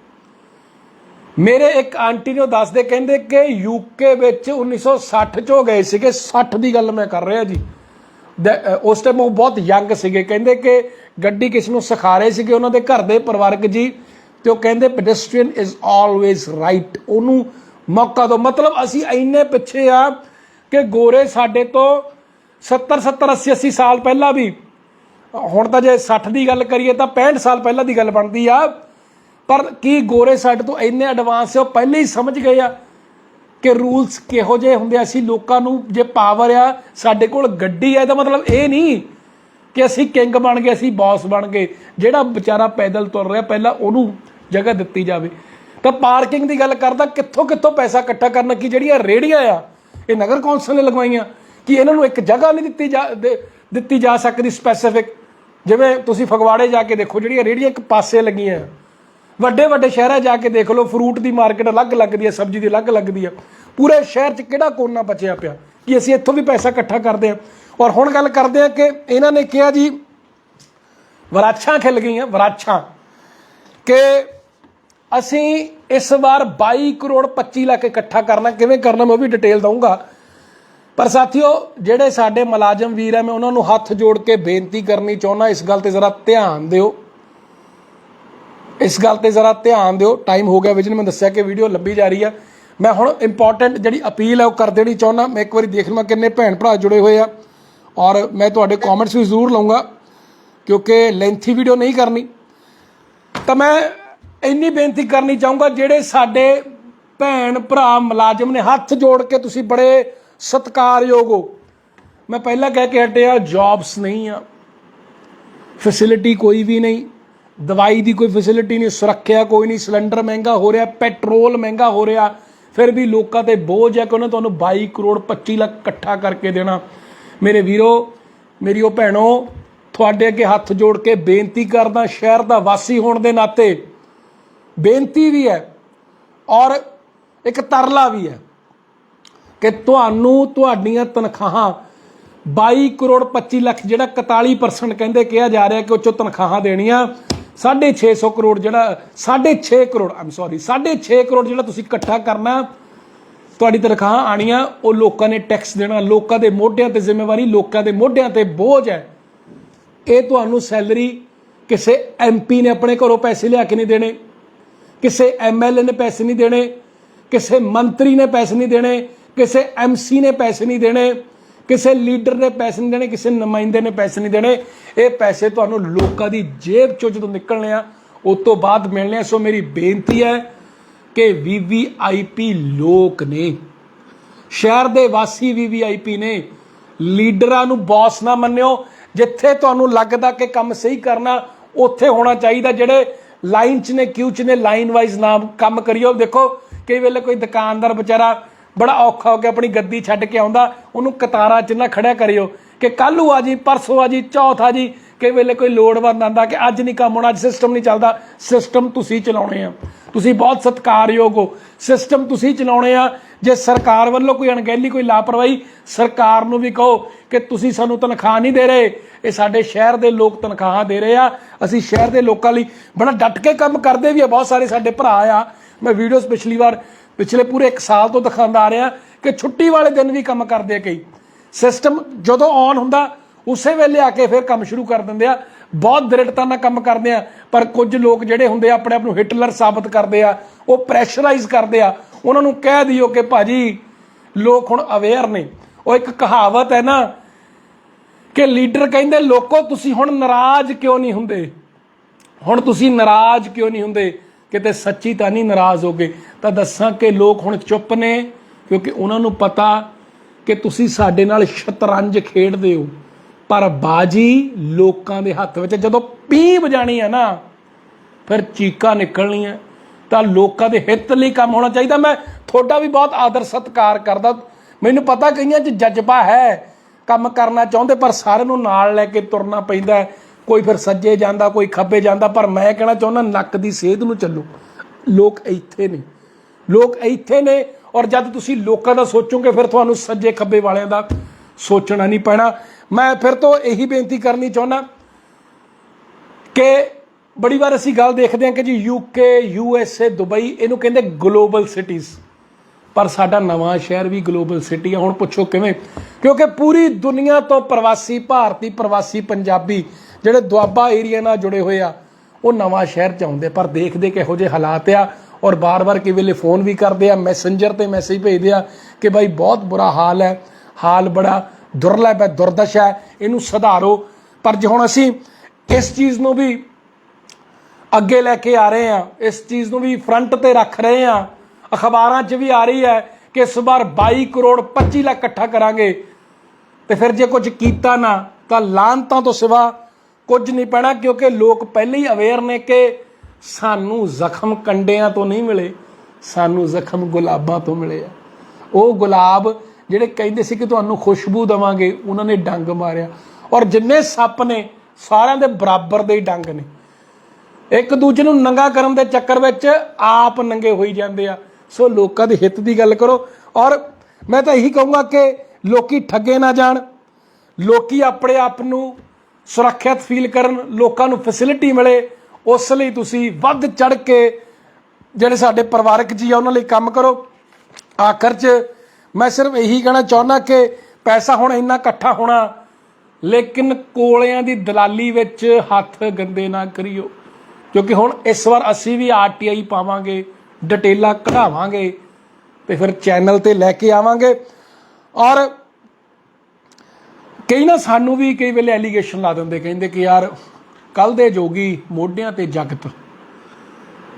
ਮੇਰੇ ਇੱਕ ਆਂਟੀ ਨੇ ਦੱਸਦੇ, ਕਹਿੰਦੇ ਕਿ ਯੂਕੇ ਵਿੱਚ 1960 ਚ ਹੋ ਗਏ ਸੀਗੇ 60 ਦੀ ਗੱਲ ਮੈਂ ਕਰ ਰਿਹਾ ਜੀ। ਉਸ ਟਾਈਮ ਉਹ ਬਹੁਤ ਯੰਗ ਸੀਗੇ। ਕਹਿੰਦੇ ਕਿ ਗੱਡੀ ਕਿਸ ਨੂੰ ਸਿਖਾ ਰਹੇ ਸੀਗੇ, ਉਹਨਾਂ ਦੇ ਘਰ ਦੇ ਪਰਿਵਾਰਕ ਜੀ, ਤੇ ਉਹ ਕਹਿੰਦੇ ਪੈਡੈਸਟਰੀਅਨ ਇਜ਼ ਆਲਵੇਜ਼ ਰਾਈਟ ਉਹਨੂੰ ਮੌਕਾ ਦਿਓ। ਮਤਲਬ ਅਸੀਂ ਇੰਨੇ ਪਿੱਛੇ ਆ ਕਿ ਗੋਰੇ ਸਾਡੇ ਤੋਂ 70 70 80 80 ਸਾਲ ਪਹਿਲਾਂ ਵੀ, ਹੁਣ ਤਾਂ ਜੇ 60 ਦੀ ਗੱਲ ਕਰੀਏ ਤਾਂ 65 ਸਾਲ ਪਹਿਲਾਂ ਦੀ ਗੱਲ ਬਣਦੀ ਆ। ਪਰ ਕੀ ਗੋਰੇ ਸਾਡੇ ਤੋਂ ਇੰਨੇ ਐਡਵਾਂਸ ਆ, ਉਹ ਪਹਿਲੇ ਹੀ ਸਮਝ ਗਏ ਆ। ਕਿ ਰੂਲਸ ਕਿਹੋ ਜਿਹੇ ਹੁੰਦੇ ਆ? ਅਸੀਂ ਲੋਕਾਂ ਨੂੰ ਜੇ ਪਾਵਰ ਆ, ਸਾਡੇ ਕੋਲ ਗੱਡੀ ਆ, ਇਹਦਾ ਮਤਲਬ ਇਹ ਨਹੀਂ ਕਿ ਅਸੀਂ ਕਿੰਗ ਬਣ ਗਏ, ਅਸੀਂ ਬੌਸ ਬਣ ਗਏ। ਜਿਹੜਾ ਵਿਚਾਰਾ ਪੈਦਲ ਤੁਰ ਰਿਹਾ, ਪਹਿਲਾਂ ਉਹਨੂੰ ਜਗ੍ਹਾ ਦਿੱਤੀ ਜਾਵੇ। ਤਾਂ ਪਾਰਕਿੰਗ ਦੀ ਗੱਲ ਕਰਦਾ, ਕਿੱਥੋਂ ਕਿੱਥੋਂ ਪੈਸਾ ਇਕੱਠਾ ਕਰਨਾ ਕੀ ਜਿਹੜੀਆਂ ਰੇੜੀਆਂ ਆ, ਇਹ ਨਗਰ ਕੌਂਸਲ ਨੇ ਲਗਵਾਈਆਂ, ਕਿ ਇਹਨਾਂ ਨੂੰ ਇੱਕ ਜਗ੍ਹਾ ਨਹੀਂ ਦਿੱਤੀ ਜਾ, ਦੇ- ਦਿੱਤੀ ਜਾ ਸਕਦੀ ਸਪੈਸੀਫਿਕ ਜਿਵੇਂ ਤੁਸੀਂ ਫਗਵਾੜੇ ਜਾ ਕੇ ਦੇਖੋ, ਜਿਹੜੀਆਂ ਰੇੜੀਆਂ ਇੱਕ ਪਾਸੇ ਲੱਗੀਆਂ। ਆ। ਵੱਡੇ ਵੱਡੇ ਸ਼ਹਿਰਾਂ ਜਾ ਕੇ ਦੇਖ ਲਓ ਫਰੂਟ ਦੀ ਮਾਰਕੀਟ ਅਲੱਗ ਲੱਗਦੀ ਹੈ, ਸਬਜ਼ੀ ਦੀ ਅਲੱਗ ਲੱਗਦੀ ਹੈ। ਪੂਰੇ ਸ਼ਹਿਰ 'ਚ ਕਿਹੜਾ ਕੋਨਾ ਬਚਿਆ ਪਿਆ? ਕਿ ਅਸੀਂ ਇੱਥੋਂ ਵੀ ਪੈਸਾ ਇਕੱਠਾ ਕਰਦੇ ਹਾਂ। ਔਰ ਹੁਣ ਗੱਲ ਕਰਦੇ ਹਾਂ ਕਿ ਇਹਨਾਂ ਨੇ ਕਿਹਾ ਜੀ, ਵਰਾਛਾਂ ਖਿਲ ਗਈਆਂ, ਵਰਾਛਾਂ। ਕਿ ਅਸੀਂ ਇਸ ਵਾਰ 22 ਕਰੋੜ 25 ਲੱਖ ਇਕੱਠਾ ਕਰਨਾ, ਕਿਵੇਂ ਕਰਨਾ, ਮੈਂ ਉਹ ਵੀ ਡਿਟੇਲ ਦਊਂਗਾ। ਪਰ ਸਾਥੀਓ, ਜਿਹੜੇ ਸਾਡੇ ਮੁਲਾਜ਼ਮ ਵੀਰ ਆ, ਮੈਂ ਉਹਨਾਂ ਨੂੰ ਹੱਥ ਜੋੜ ਕੇ ਬੇਨਤੀ ਕਰਨੀ ਚਾਹੁੰਦਾ, ਇਸ ਗੱਲ ਤੇ ਜ਼ਰਾ ਧਿਆਨ ਦਿਓ। ਇਸ ਗੱਲ ਤੇ ਜ਼ਰਾ ਧਿਆਨ ਦਿਓ ਟਾਈਮ ਹੋ ਗਿਆ ਵਿਜਨ, ਮੈਂ ਦੱਸਿਆ ਕਿ ਵੀਡੀਓ ਲੰਬੀ ਜਾ ਰਹੀ ਆ। ਮੈਂ ਹੁਣ ਇੰਪੋਰਟੈਂਟ ਜਿਹੜੀ ਅਪੀਲ ਹੈ ਉਹ ਕਰ ਦੇਣੀ ਚਾਹੁੰਦਾ। ਮੈਂ ਇੱਕ ਵਾਰੀ ਦੇਖ ਲਵਾਂ ਕਿੰਨੇ ਭੈਣ ਭਰਾ ਜੁੜੇ ਹੋਏ ਆ। ਔਰ ਮੈਂ ਤੁਹਾਡੇ ਕਮੈਂਟਸ ਵੀ ਜ਼ਰੂਰ ਲਵਾਂਗਾ ਕਿਉਂਕਿ ਲੈਂਥੀ ਵੀਡੀਓ ਨਹੀਂ ਕਰਨੀ। ਤਾਂ ਮੈਂ ਇੰਨੀ ਬੇਨਤੀ ਕਰਨੀ ਚਾਹੂੰਗਾ, ਜਿਹੜੇ ਸਾਡੇ ਭੈਣ ਭਰਾ ਮੁਲਾਜ਼ਮ ਨੇ, ਹੱਥ ਜੋੜ ਕੇ ਤੁਸੀਂ ਬੜੇ ਸਤਿਕਾਰਯੋਗ ਹੋ। ਮੈਂ ਪਹਿਲਾਂ ਕਹਿ ਕੇ ਹਟਿਆ ਜੌਬਸ ਨਹੀਂ ਆ। ਫੈਸਿਲਿਟੀ ਕੋਈ ਵੀ ਨਹੀਂ। ਦਵਾਈ ਦੀ ਕੋਈ ਫੈਸਿਲਿਟੀ ਨਹੀਂ, ਸੁਰੱਖਿਆ ਕੋਈ ਨਹੀਂ, ਸਿਲੰਡਰ ਮਹਿੰਗਾ ਹੋ ਰਿਹਾ, ਪੈਟਰੋਲ ਮਹਿੰਗਾ ਹੋ ਰਿਹਾ। ਫਿਰ ਵੀ ਲੋਕਾਂ ਤੇ ਬੋਝ ਹੈ ਕਿ ਉਹਨੇ ਤੁਹਾਨੂੰ 22 ਕਰੋੜ 25 ਲੱਖ ਇਕੱਠਾ ਕਰਕੇ ਦੇਣਾ। ਮੇਰੇ ਵੀਰੋ, ਮੇਰੀ ਉਹ ਭੈਣੋ, ਤੁਹਾਡੇ ਅੱਗੇ ਹੱਥ ਜੋੜ ਕੇ ਬੇਨਤੀ ਕਰਦਾ, ਸ਼ਹਿਰ ਦਾ ਵਾਸੀ ਹੋਣ ਦੇ ਨਾਤੇ। ਬੇਨਤੀ ਵੀ ਹੈ ਔਰ ਇੱਕ ਤਰਲਾ ਵੀ ਹੈ ਕਿ ਤੁਹਾਨੂੰ ਤੁਹਾਡੀਆਂ ਤਨਖਾਹਾਂ 22 ਕਰੋੜ 25 ਲੱਖ, ਜਿਹੜਾ 41% ਕਹਿੰਦੇ ਕਿਹਾ ਜਾ ਰਿਹਾ ਕਿ ਉਹ 'ਚੋਂ ਤਨਖਾਹਾਂ ਦੇਣੀਆਂ। 650 ਕਰੋੜ ਜਿਹੜਾ 6.5 ਕਰੋੜ ਆਮ ਸੌਰੀ 6.5 ਕਰੋੜ ਜਿਹੜਾ ਤੁਸੀਂ ਇਕੱਠਾ ਕਰਨਾ, ਤੁਹਾਡੀ ਤਨਖਾਹ ਆਣੀਆਂ ਉਹ ਲੋਕਾਂ ਨੇ ਟੈਕਸ ਦੇਣਾ, ਲੋਕਾਂ ਦੇ ਮੋਢਿਆਂ ਤੇ ਜ਼ਿੰਮੇਵਾਰੀ, ਲੋਕਾਂ ਦੇ ਮੋਢਿਆਂ ਤੇ ਬੋਝ ਹੈ। ਇਹ ਤੁਹਾਨੂੰ ਸੈਲਰੀ ਕਿਸੇ ਐਮਪੀ ਨੇ ਆਪਣੇ ਘਰੋਂ ਪੈਸੇ ਲਿਆ ਕੇ ਨਹੀਂ ਦੇਣੇ, ਕਿਸੇ ਐਮਐਲਏ ਨੇ ਪੈਸੇ ਨਹੀਂ ਦੇਣੇ, ਕਿਸੇ ਮੰਤਰੀ ਨੇ ਪੈਸੇ ਨਹੀਂ ਦੇਣੇ, ਕਿਸੇ ਐਮਸੀ ਨੇ ਪੈਸੇ ਨਹੀਂ ਦੇਣੇ। ਕਿਸੇ ਲੀਡਰ ਨੇ ਪੈਸੇ ਨਹੀਂ ਦੇਣੇ, ਕਿਸੇ ਨੁਮਾਇੰਦੇ ਨੇ ਪੈਸੇ ਨਹੀਂ ਦੇਣੇ। ਇਹ ਪੈਸੇ ਤੁਹਾਨੂੰ ਲੋਕਾਂ ਦੀ ਜੇਬ ਚੋਂ ਜਦੋਂ ਨਿਕਲਣੇ ਆ, ਉਸ ਤੋਂ ਬਾਅਦ ਮਿਲਣੇ ਸੋ ਮੇਰੀ ਬੇਨਤੀ ਹੈ ਕਿ ਵੀਵੀਆਈਪੀ ਲੋਕ ਨੇ, ਸ਼ਹਿਰ ਦੇ ਵਾਸੀ ਵੀਵੀਆਈਪੀ ਨੇ, ਲੀਡਰਾਂ ਨੂੰ ਬੌਸ ਨਾ ਮੰਨਿਓ। ਜਿੱਥੇ ਤੁਹਾਨੂੰ ਲੱਗਦਾ ਕਿ ਕੰਮ ਸਹੀ ਕਰਨਾ, ਉੱਥੇ ਹੋਣਾ ਚਾਹੀਦਾ। ਜਿਹੜੇ ਲਾਈਨ 'ਚ ਨੇ, ਕਿਊ 'ਚ ਨੇ, ਲਾਈਨ ਵਾਈਜ਼ ਨਾਮ ਕੰਮ ਕਰਿਓ। ਦੇਖੋ, ਕਈ ਵੇਲੇ ਕੋਈ ਦੁਕਾਨਦਾਰ ਵਿਚਾਰਾ ਬੜਾ ਔਖਾ ਹੋ ਕੇ ਆਪਣੀ ਗੱਦੀ ਛੱਡ ਕੇ ਆਉਂਦਾ, ਉਹਨੂੰ ਕਤਾਰਾਂ 'ਚ ਨਾ ਖੜਿਆ ਕਰਿਓ ਕਿ ਕੱਲ੍ਹ ਆ ਜੀ, ਪਰਸੋਂ ਆ ਜੀ, ਚੌਥ ਆ ਜੀ ਕਈ ਵੇਲੇ ਕੋਈ ਲੋੜਵੰਦ ਆਂਦਾ ਕਿ ਅੱਜ ਨਹੀਂ ਕੰਮ ਹੋਣਾ, ਅੱਜ ਸਿਸਟਮ ਨਹੀਂ ਚੱਲਦਾ। ਸਿਸਟਮ ਤੁਸੀਂ ਚਲਾਉਣੇ ਆ। ਤੁਸੀਂ ਬਹੁਤ ਸਤਿਕਾਰਯੋਗ ਹੋ। ਸਿਸਟਮ ਤੁਸੀਂ ਚਲਾਉਣੇ ਆ। ਜੇ ਸਰਕਾਰ ਵੱਲੋਂ ਕੋਈ ਅਣਗਹਿਲੀ, ਕੋਈ ਲਾਪਰਵਾਹੀ, ਸਰਕਾਰ ਨੂੰ ਵੀ ਕਹੋ ਕਿ ਤੁਸੀਂ ਸਾਨੂੰ ਤਨਖਾਹ ਨਹੀਂ ਦੇ ਰਹੇ। ਇਹ ਸਾਡੇ ਸ਼ਹਿਰ ਦੇ ਲੋਕ ਤਨਖਾਹਾਂ ਦੇ ਰਹੇ ਆ। ਅਸੀਂ ਸ਼ਹਿਰ ਦੇ ਲੋਕਾਂ ਲਈ ਬੜਾ ਡਟ ਕੇ ਕੰਮ ਕਰਦੇ ਵੀ ਆ। ਬਹੁਤ ਸਾਰੇ ਸਾਡੇ ਭਰਾ ਆ। ਮੈਂ ਵੀਡੀਓਜ਼ ਪਿਛਲੀ ਵਾਰ ਪਿਛਲੇ ਪੂਰੇ 1 ਸਾਲ ਤੋਂ ਦਿਖਾਉਂਦਾ ਆ ਰਿਹਾ ਕਿ ਛੁੱਟੀ ਵਾਲੇ ਦਿਨ ਵੀ ਕੰਮ ਕਰਦੇ ਆ ਕਈ। ਸਿਸਟਮ ਜਦੋਂ ਆਨ ਹੁੰਦਾ, ਉਸੇ ਵੇਲੇ ਆ ਕੇ ਫਿਰ ਕੰਮ ਸ਼ੁਰੂ ਕਰ ਦਿੰਦੇ ਆ। ਬਹੁਤ ਦ੍ਰਿੜਤਾ ਨਾਲ ਕੰਮ ਕਰਦੇ ਆ, ਪਰ ਕੁਝ ਲੋਕ ਜਿਹੜੇ ਹੁੰਦੇ ਆ, ਆਪਣੇ ਆਪ ਨੂੰ ਹਿਟਲਰ ਸਾਬਤ ਕਰਦੇ ਆ, ਉਹ ਪ੍ਰੈਸ਼ਰਾਈਜ਼ ਕਰਦੇ ਆ। ਉਹਨਾਂ ਨੂੰ ਕਹਿ ਦਿਓ ਕਿ ਭਾਜੀ, ਲੋਕ ਹੁਣ ਅਵੇਅਰ ਨੇ। ਉਹ ਇੱਕ ਕਹਾਵਤ ਹੈ ਨਾ ਕਿ ਲੀਡਰ ਕਹਿੰਦੇ, ਲੋਕੋ, ਤੁਸੀਂ ਹੁਣ ਨਾਰਾਜ਼ ਕਿਉਂ ਨਹੀਂ ਹੁੰਦੇ? ਹੁਣ ਤੁਸੀਂ ਨਾਰਾਜ਼ ਕਿਉਂ ਨਹੀਂ ਹੁੰਦੇ? ਕਿਤੇ ਸੱਚੀ ਤਾਂ ਨਹੀਂ ਨਾਰਾਜ਼ ਹੋਗੇ ਤਾਂ ਦੱਸਾਂ ਕਿ ਲੋਕ ਹੁਣ ਚੁੱਪ ਨੇ, ਕਿਉਂਕਿ ਉਹਨਾਂ ਨੂੰ ਪਤਾ ਕਿ ਤੁਸੀਂ ਸਾਡੇ ਨਾਲ ਸ਼ਤਰੰਜ ਖੇਡਦੇ ਹੋ। ਪਰ ਬਾਜੀ ਲੋਕਾਂ ਦੇ ਹੱਥ ਵਿੱਚ, ਜਦੋਂ ਪੀ ਵਜਾਣੀ ਹੈ ਨਾ, ਫਿਰ ਚੀਕਾਂ ਨਿਕਲਣੀਆਂ। ਤਾਂ ਲੋਕਾਂ ਦੇ ਹਿੱਤ ਲਈ ਕੰਮ ਹੋਣਾ ਚਾਹੀਦਾ। ਮੈਂ ਤੁਹਾਡਾ ਵੀ ਬਹੁਤ ਆਦਰ ਸਤਿਕਾਰ ਕਰਦਾ। ਮੈਨੂੰ ਪਤਾ ਕਈਆਂ 'ਚ ਜਜ਼ਬਾ ਹੈ ਕੰਮ ਕਰਨਾ ਚਾਹੁੰਦੇ, ਪਰ ਸਾਰਿਆਂ ਨੂੰ ਨਾਲ ਲੈ ਕੇ ਤੁਰਨਾ ਪੈਂਦਾ ਕੋਈ ਫਿਰ ਸੱਜੇ ਜਾਂਦਾ, ਕੋਈ ਖੱਬੇ ਜਾਂਦਾ, ਪਰ ਮੈਂ ਕਹਿਣਾ ਚਾਹੁੰਦਾ ਨੱਕ ਦੀ ਸੇਧ ਨੂੰ ਚੱਲੋ। ਲੋਕ ਇੱਥੇ ਨੇ। ਲੋਕ ਇੱਥੇ ਨੇ ਔਰ ਜਦ ਤੁਸੀਂ ਲੋਕਾਂ ਦਾ ਸੋਚੋਗੇ ਫਿਰ ਤੁਹਾਨੂੰ ਸੱਜੇ ਖੱਬੇ ਵਾਲਿਆਂ ਦਾ ਸੋਚਣਾ ਨਹੀਂ ਪੈਣਾ। ਮੈਂ ਫਿਰ ਤੋਂ ਇਹੀ ਬੇਨਤੀ ਕਰਨੀ ਚਾਹੁੰਦਾ ਕਿ ਬੜੀ ਵਾਰ ਅਸੀਂ ਗੱਲ ਦੇਖਦੇ ਹਾਂ ਕਿ ਜੀ ਯੂਕੇ ਯੂਐਸਏ ਦੁਬਈ, ਇਹਨੂੰ ਕਹਿੰਦੇ ਗਲੋਬਲ ਸਿਟੀਜ਼ ਪਰ ਸਾਡਾ ਨਵਾਂ ਸ਼ਹਿਰ ਵੀ ਗਲੋਬਲ ਸਿਟੀ ਆ। ਹੁਣ ਪੁੱਛੋ ਕਿਵੇਂ? ਕਿਉਂਕਿ ਪੂਰੀ ਦੁਨੀਆ ਤੋਂ ਪ੍ਰਵਾਸੀ ਭਾਰਤੀ, ਪ੍ਰਵਾਸੀ ਪੰਜਾਬੀ ਜਿਹੜੇ ਦੁਆਬਾ ਏਰੀਆ ਨਾਲ ਜੁੜੇ ਹੋਏ ਆ, ਉਹ ਨਵਾਂ ਸ਼ਹਿਰ ਚ ਆਉਂਦੇ ਪਰ ਦੇਖਦੇ ਕਿਹੋ ਜਿਹੇ ਹਾਲਾਤ ਆ ਔਰ ਬਾਰ-ਬਾਰ ਕਿ ਵੇਲੇ ਫੋਨ ਵੀ ਕਰਦੇ ਆ, ਮੈਸੇਂਜਰ ਤੇ ਮੈਸੇਜ ਭੇਜਦੇ ਆ ਕਿ ਭਾਈ ਬਹੁਤ ਬੁਰਾ ਹਾਲ ਹੈ, ਹਾਲ ਬੜਾ ਦੁਰਲਭ ਹੈ, ਦੁਰਦਸ਼ਾ ਹੈ, ਇਹਨੂੰ ਸੁਧਾਰੋ। ਪਰ ਜੇ ਹੁਣ ਅਸੀਂ ਇਸ ਚੀਜ਼ ਨੂੰ ਵੀ ਅੱਗੇ ਲੈ ਕੇ ਆ ਰਹੇ ਆ ਇਸ ਚੀਜ਼ ਨੂੰ ਵੀ ਫਰੰਟ ਤੇ ਰੱਖ ਰਹੇ ਆ ਅਖਬਾਰਾਂ 'ਚ ਵੀ ਆ ਰਹੀ ਹੈ ਕਿ ਇਸ ਵਾਰ 22 ਕਰੋੜ 25 ਲੱਖ ਇਕੱਠਾ ਕਰਾਂਗੇ, ਤੇ ਫਿਰ ਜੇ ਕੁਝ ਕੀਤਾ ਨਾ, ਤਾਂ ਲਾਂਤਾਂ ਤੋਂ ਸਿਵਾ ਕੁਝ ਨਹੀਂ ਪੈਣਾ ਕਿਉਂਕਿ ਲੋਕ ਪਹਿਲੇ ਹੀ ਅਵੇਅਰ ਨੇ ਕਿ ਸਾਨੂੰ ਜ਼ਖਮ ਕੰਡਿਆਂ ਤੋਂ ਨਹੀਂ ਮਿਲੇ, ਸਾਨੂੰ ਜ਼ਖਮ ਗੁਲਾਬਾਂ ਤੋਂ ਮਿਲੇ ਆ। ਉਹ ਗੁਲਾਬ ਜਿਹੜੇ ਕਹਿੰਦੇ ਸੀ ਕਿ ਤੁਹਾਨੂੰ ਖੁਸ਼ਬੂ ਦਵਾਂਗੇ, ਉਹਨਾਂ ਨੇ ਡੰਗ ਮਾਰਿਆ। ਔਰ ਜਿੰਨੇ ਸੱਪ ਨੇ, ਸਾਰਿਆਂ ਦੇ ਬਰਾਬਰ ਦੇ ਹੀ ਡੰਗ ਨੇ। ਇੱਕ ਦੂਜੇ ਨੂੰ ਨੰਗਾ ਕਰਨ ਦੇ ਚੱਕਰ ਵਿੱਚ ਆਪ ਨੰਗੇ ਹੋਈ ਜਾਂਦੇ ਆ। ਸੋ ਲੋਕਾਂ ਦੇ ਹਿੱਤ ਦੀ ਗੱਲ ਕਰੋ। ਔਰ ਮੈਂ ਤਾਂ ਇਹੀ ਕਹੂੰਗਾ ਕਿ ਲੋਕੀ ਠੱਗੇ ਨਾ ਜਾਣ। ਲੋਕੀ ਆਪਣੇ ਆਪ ਨੂੰ ਸੁਰੱਖਿਅਤ ਫੀਲ ਕਰਨ, ਲੋਕਾਂ ਨੂੰ ਫੈਸਿਲਿਟੀ ਮਿਲੇ, ਉਸ ਲਈ ਤੁਸੀਂ ਵੱਧ ਚੜ ਕੇ ਜਿਹੜੇ ਸਾਡੇ ਪਰਿਵਾਰਕ ਜੀ ਆ, ਉਹਨਾਂ ਲਈ ਕੰਮ ਕਰੋ। ਆਖਰ 'ਚ ਮੈਂ ਸਿਰਫ ਇਹੀ ਕਹਿਣਾ ਚਾਹੁੰਦਾ ਕਿ ਪੈਸਾ ਹੁਣ ਇੰਨਾ ਇਕੱਠਾ ਹੋਣਾ, ਲੇਕਿਨ ਕੋਲਿਆਂ ਦੀ ਦਲਾਲੀ ਵਿੱਚ ਹੱਥ ਗੰਦੇ ਨਾ ਕਰਿਓ। ਕਿਉਂਕਿ ਹੁਣ ਇਸ ਵਾਰ ਅਸੀਂ ਵੀ ਆਰਟੀਆਈ ਪਾਵਾਂਗੇ, ਡਿਟੇਲਾਂ ਕਢਾਵਾਂਗੇ ਤੇ ਫਿਰ ਚੈਨਲ ਤੇ ਲੈ ਕੇ ਆਵਾਂਗੇ। ਔਰ ਕਈ ਨਾ ਸਾਨੂੰ ਵੀ ਕਈ ਵੇਲੇ ਐਲੀਗੇਸ਼ਨ ਲਾ ਦਿੰਦੇ, ਕਹਿੰਦੇ ਕਿ ਯਾਰ ਕੱਲ ਦੇ ਜੋਗੀ ਮੋਢਿਆਂ ਤੇ ਜਗਤ।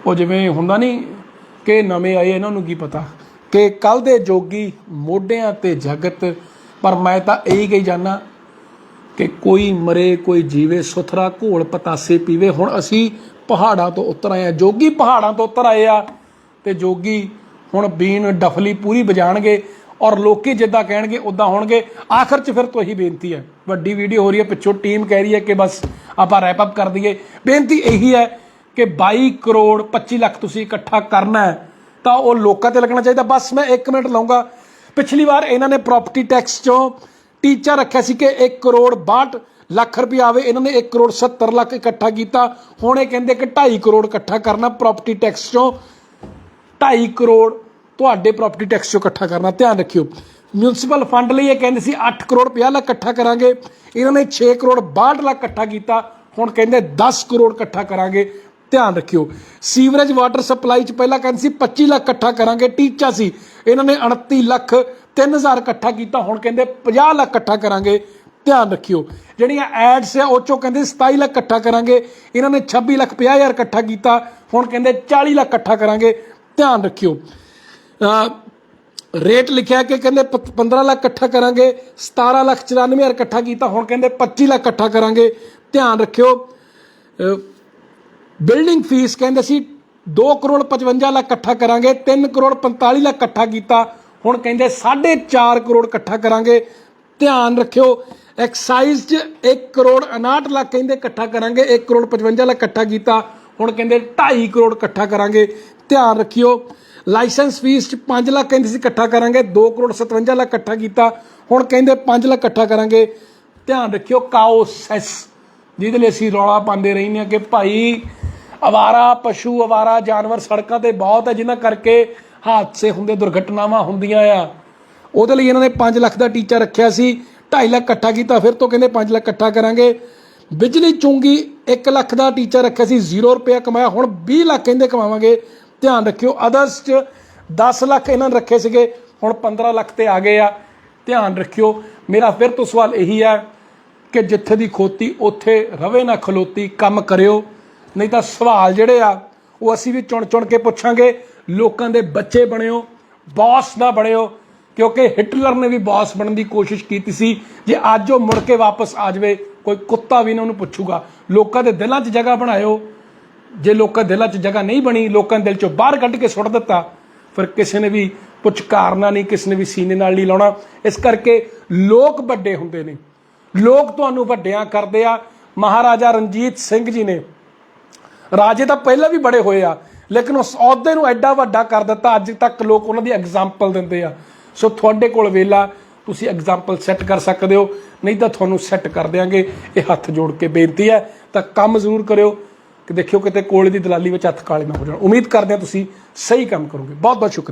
ਉਹ ਜਿਵੇਂ ਹੁੰਦਾ ਨਹੀਂ ਕਿ ਨਵੇਂ ਆਏ, ਇਹਨਾਂ ਨੂੰ ਕੀ ਪਤਾ? ਕਿ ਕੱਲ ਦੇ ਜੋਗੀ ਮੋਢਿਆਂ ਤੇ ਜਗਤ, ਪਰ ਮੈਂ ਤਾਂ ਇਹੀ ਕਹੀ ਜਾਣਾ ਕਿ ਕੋਈ ਮਰੇ, ਕੋਈ ਜੀਵੇ, ਸੁਥਰਾ ਘੋਲ ਪਤਾਸੇ ਪੀਵੇ। ਹੁਣ ਅਸੀਂ ਪਹਾੜਾਂ ਤੋਂ ਉਤਰ ਆਏ ਆ ਜੋਗੀ ਪਹਾੜਾਂ ਤੋਂ ਉਤਰ ਆਏ ਆ ਤੇ ਜੋਗੀ ਹੁਣ ਬੀਨ ਡਫਲੀ ਪੂਰੀ ਵਜਾਣਗੇ। ਔਰ ਲੋਕੀ ਜਿੱਦਾਂ ਕਹਿਣਗੇ ਉਦਾਂ ਹੋਣਗੇ। ਆਖਰ 'ਚ ਫਿਰ ਤੋਂ ਇਹੀ ਬੇਨਤੀ ਹੈ। ਵੱਡੀ ਵੀਡੀਓ ਹੋ ਰਹੀ ਹੈ, ਪਿੱਛੋਂ ਟੀਮ ਕਹਿ ਰਹੀ ਹੈ ਕਿ ਬਸ ਆਪਾਂ ਰੈਪ ਅਪ ਕਰ ਦਈਏ। ਬੇਨਤੀ ਇਹੀ ਹੈ ਕਿ 22 ਕਰੋੜ 25 ਲੱਖ ਤੁਸੀਂ ਇਕੱਠਾ ਕਰਨਾ ਹੈ, ਤਾਂ ਉਹ ਲੋਕਾਂ ਤੇ ਲੱਗਣਾ ਚਾਹੀਦਾ। ਬਸ ਮੈਂ 1 ਮਿੰਟ ਲਾਉਂਗਾ। ਪਿਛਲੀ ਵਾਰ ਇਹਨਾਂ ਨੇ ਪ੍ਰਾਪਰਟੀ ਟੈਕਸ ਚੋਂ ਟੀਚਾ ਰੱਖਿਆ ਸੀ ਕਿ 1 ਕਰੋੜ 62 ਲੱਖ ਰੁਪਏ ਆਵੇ। ਇਹਨਾਂ ਨੇ 1 ਕਰੋੜ 70 ਲੱਖ ਇਕੱਠਾ ਕੀਤਾ। ਹੁਣ ਇਹ ਕਹਿੰਦੇ ਕਿ 2.5 ਕਰੋੜ ਇਕੱਠਾ ਕਰਨਾ ਪ੍ਰਾਪਰਟੀ ਟੈਕਸ ਚੋਂ। 2.5 ਕਰੋੜ ਤੁਹਾਡੇ ਪ੍ਰਾਪਰਟੀ ਟੈਕਸ ਚੋਂ ਇਕੱਠਾ ਕਰਨਾ, ਧਿਆਨ ਰੱਖਿਓ। ਮਿਊਨਿਸਪਲ ਫੰਡ ਲਈ ਇਹ ਕਹਿੰਦੇ ਸੀ 8 ਕਰੋੜ 50 ਲੱਖ ਇਕੱਠਾ ਕਰਾਂਗੇ। ਇਹਨਾਂ ਨੇ 6 ਕਰੋੜ 62 ਲੱਖ ਇਕੱਠਾ ਕੀਤਾ, ਹੁਣ ਕਹਿੰਦੇ 10 ਕਰੋੜ ਇਕੱਠਾ ਕਰਾਂਗੇ। ਧਿਆਨ ਰੱਖਿਓ। ਸੀਵਰੇਜ ਵਾਟਰ ਸਪਲਾਈ ਚ ਪਹਿਲਾਂ ਕਹਿੰਦੇ ਸੀ 25 ਲੱਖ ਇਕੱਠਾ ਕਰਾਂਗੇ, ਟੀਚਾ ਸੀ। ਇਹਨਾਂ ਨੇ 29 ਲੱਖ 3000 ਇਕੱਠਾ ਕੀਤਾ, ਹੁਣ ਕਹਿੰਦੇ 50 ਲੱਖ ਇਕੱਠਾ ਕਰਾਂਗੇ। ਧਿਆਨ ਰੱਖਿਓ। ਜਿਹੜੀਆਂ ਐਡਸ ਆ, ਉਹ ਚੋਂ ਕਹਿੰਦੇ 27 ਲੱਖ ਇਕੱਠਾ ਕਰਾਂਗੇ। ਇਹਨਾਂ ਨੇ 26 ਲੱਖ 50000 ਇਕੱਠਾ ਕੀਤਾ, ਹੁਣ ਕਹਿੰਦੇ 40 ਲੱਖ ਇਕੱਠਾ ਕਰਾਂਗੇ। ਧਿਆਨ ਰੱਖਿਓ। ਰੇਟ ਲਿਖਿਆ ਕਿ ਕਹਿੰਦੇ ਪ- 15 ਲੱਖ ਇਕੱਠਾ ਕਰਾਂਗੇ 17 ਲੱਖ 94000 ਇਕੱਠਾ ਕੀਤਾ, ਹੁਣ ਕਹਿੰਦੇ 25 ਲੱਖ ਇਕੱਠਾ ਕਰਾਂਗੇ। ਧਿਆਨ ਰੱਖਿਓ ਬਿਲਡਿੰਗ ਫੀਸ ਕਹਿੰਦੇ ਸੀ 2 ਕਰੋੜ 55 ਲੱਖ ਇਕੱਠਾ ਕਰਾਂਗੇ 3 ਕਰੋੜ 45 ਲੱਖ ਇਕੱਠਾ ਕੀਤਾ, ਹੁਣ ਕਹਿੰਦੇ 4.5 ਕਰੋੜ ਇਕੱਠਾ ਕਰਾਂਗੇ। ਧਿਆਨ ਰੱਖਿਓ ਐਕਸਾਈਜ਼ 'ਚ 1 ਕਰੋੜ 59 ਲੱਖ ਕਹਿੰਦੇ ਇਕੱਠਾ ਕਰਾਂਗੇ 1 ਕਰੋੜ 55 ਲੱਖ ਇਕੱਠਾ ਕੀਤਾ, ਹੁਣ ਕਹਿੰਦੇ 2.5 ਕਰੋੜ ਇਕੱਠਾ ਕਰਾਂਗੇ। ਧਿਆਨ ਰੱਖਿਓ ਲਾਇਸੈਂਸ ਫੀਸ 'ਚ 5 ਲੱਖ ਕਹਿੰਦੇ ਸੀ ਇਕੱਠਾ ਕਰਾਂਗੇ 2 ਕਰੋੜ 57 ਲੱਖ ਇਕੱਠਾ ਕੀਤਾ। ਹੁਣ ਕਹਿੰਦੇ 5 ਲੱਖ ਇਕੱਠਾ ਕਰਾਂਗੇ। ਧਿਆਨ ਰੱਖਿਓ, ਕਾਓਸੈਸ, ਜਿਹਦੇ ਲਈ ਅਸੀਂ ਰੌਲਾ ਪਾਉਂਦੇ ਰਹਿੰਦੇ ਹਾਂ ਕਿ ਭਾਈ ਅਵਾਰਾ ਪਸ਼ੂ ਅਵਾਰਾ ਜਾਨਵਰ ਸੜਕਾਂ ਤੇ ਬਹੁਤ ਹੈ, ਜਿਨ੍ਹਾਂ ਕਰਕੇ ਹਾਦਸੇ ਹੁੰਦੇ, ਦੁਰਘਟਨਾਵਾਂ ਹੁੰਦੀਆਂ ਆ। ਉਹਦੇ ਲਈ ਇਹਨਾਂ ਨੇ 5 ਲੱਖ ਦਾ ਟੀਚਾ ਰੱਖਿਆ ਸੀ 2.5 ਲੱਖ ਇਕੱਠਾ ਕੀਤਾ, ਫਿਰ ਤੋਂ ਕਹਿੰਦੇ 5 ਲੱਖ ਇਕੱਠਾ ਕਰਾਂਗੇ। ਬਿਜਲੀ ਚੁੰਗੀ 1 ਲੱਖ ਦਾ ਟੀਚਾ ਰੱਖਿਆ ਸੀ 0 ਰੁਪਇਆ ਕਮਾਇਆ, ਹੁਣ 20 ਲੱਖ ਕਹਿੰਦੇ ਕਮਾਵਾਂਗੇ। ਧਿਆਨ ਰੱਖਿਓ। ਅਦਰਸ ਚ 10 ਲੱਖ ਇਹਨਾਂ ਨੇ ਰੱਖੇ ਸੀਗੇ, ਹੁਣ 15 ਲੱਖ ਤੇ ਆ ਗਏ ਆ। ਧਿਆਨ ਰੱਖਿਓ। ਮੇਰਾ ਫਿਰ ਤੋਂ ਸਵਾਲ ਇਹੀ ਹੈ ਕਿ ਜਿੱਥੇ ਦੀ ਖੋਤੀ, ਉੱਥੇ ਰਵੇ ਨਾ ਖਲੋਤੀ, ਕੰਮ ਕਰਿਓ। ਨਹੀਂ ਤਾਂ ਸਵਾਲ ਜਿਹੜੇ ਆ, ਉਹ ਅਸੀਂ ਵੀ ਚੁਣ ਚੁਣ ਕੇ ਪੁੱਛਾਂਗੇ। ਲੋਕਾਂ ਦੇ ਬੱਚੇ ਬਣਿਓ ਬੌਸ ਨਾ ਬਣਿਓ, ਕਿਉਂਕਿ ਹਿਟਲਰ ਨੇ ਵੀ ਬੌਸ ਬਣਨ ਦੀ ਕੋਸ਼ਿਸ਼ ਕੀਤੀ ਸੀ। ਜੇ ਅੱਜ ਉਹ ਮੁੜ ਕੇ ਵਾਪਸ ਆ ਜਾਵੇ, ਕੋਈ ਕੁੱਤਾ ਵੀ ਨਾ ਉਹਨੂੰ ਪੁੱਛੂਗਾ। ਲੋਕਾਂ ਦੇ ਦਿਲਾਂ 'ਚ ਜਗ੍ਹਾ ਬਣਾਇਓ। ਜੇ ਲੋਕਾਂ ਦਿਲਾਂ 'ਚ ਜਗ੍ਹਾ ਨਹੀਂ ਬਣੀ, ਲੋਕਾਂ ਦੇ ਦਿਲ 'ਚੋਂ ਬਾਹਰ ਕੱਢ ਕੇ ਸੁੱਟ ਦਿੱਤਾ, ਫਿਰ ਕਿਸੇ ਨੇ ਵੀ ਪੁਚਕਾਰਨਾ ਨਹੀਂ, ਕਿਸੇ ਨੇ ਵੀ ਸੀਨੇ ਨਾਲ ਨਹੀਂ ਲਾਉਣਾ। ਇਸ ਕਰਕੇ ਲੋਕ ਵੱਡੇ ਹੁੰਦੇ ਨੇ। ਲੋਕ ਤੁਹਾਨੂੰ ਵੱਡਿਆਂ ਕਰਦੇ ਆ। ਮਹਾਰਾਜਾ ਰਣਜੀਤ ਸਿੰਘ ਜੀ ਨੇ। ਰਾਜੇ ਤਾਂ ਪਹਿਲਾਂ ਵੀ ਬੜੇ ਹੋਏ ਆ, ਲੇਕਿਨ ਉਸ ਅਹੁਦੇ ਨੂੰ ਐਡਾ ਵੱਡਾ ਕਰ ਦਿੱਤਾ। ਅੱਜ ਤੱਕ ਲੋਕ ਉਹਨਾਂ ਦੀ ਐਗਜ਼ਾਮਪਲ ਦਿੰਦੇ ਆ। ਸੋ ਤੁਹਾਡੇ ਕੋਲ ਵੇਲਾ, ਤੁਸੀਂ ਐਗਜ਼ਾਮਪਲ ਸੈੱਟ ਕਰ ਸਕਦੇ ਹੋ। ਨਹੀਂ ਤਾਂ ਤੁਹਾਨੂੰ ਸੈੱਟ ਕਰ ਦਿਆਂਗੇ। ਇਹ ਹੱਥ ਜੋੜ ਕੇ ਬੇਨਤੀ ਹੈ। ਤਾਂ ਕੰਮ ਜ਼ਰੂਰ ਕਰਿਓ। ਕਿ ਦੇਖਿਓ ਕਿਤੇ ਕੋਲੇ ਦੀ ਦਲਾਲੀ ਵਿੱਚ ਹੱਥ ਕਾਲੇ ਨਾ ਹੋ ਜਾਣ। ਉਮੀਦ ਕਰਦੇ ਹਾਂ ਤੁਸੀਂ ਸਹੀ ਕੰਮ ਕਰੋਗੇ। ਬਹੁਤ ਬਹੁਤ ਸ਼ੁਕਰੀਆ।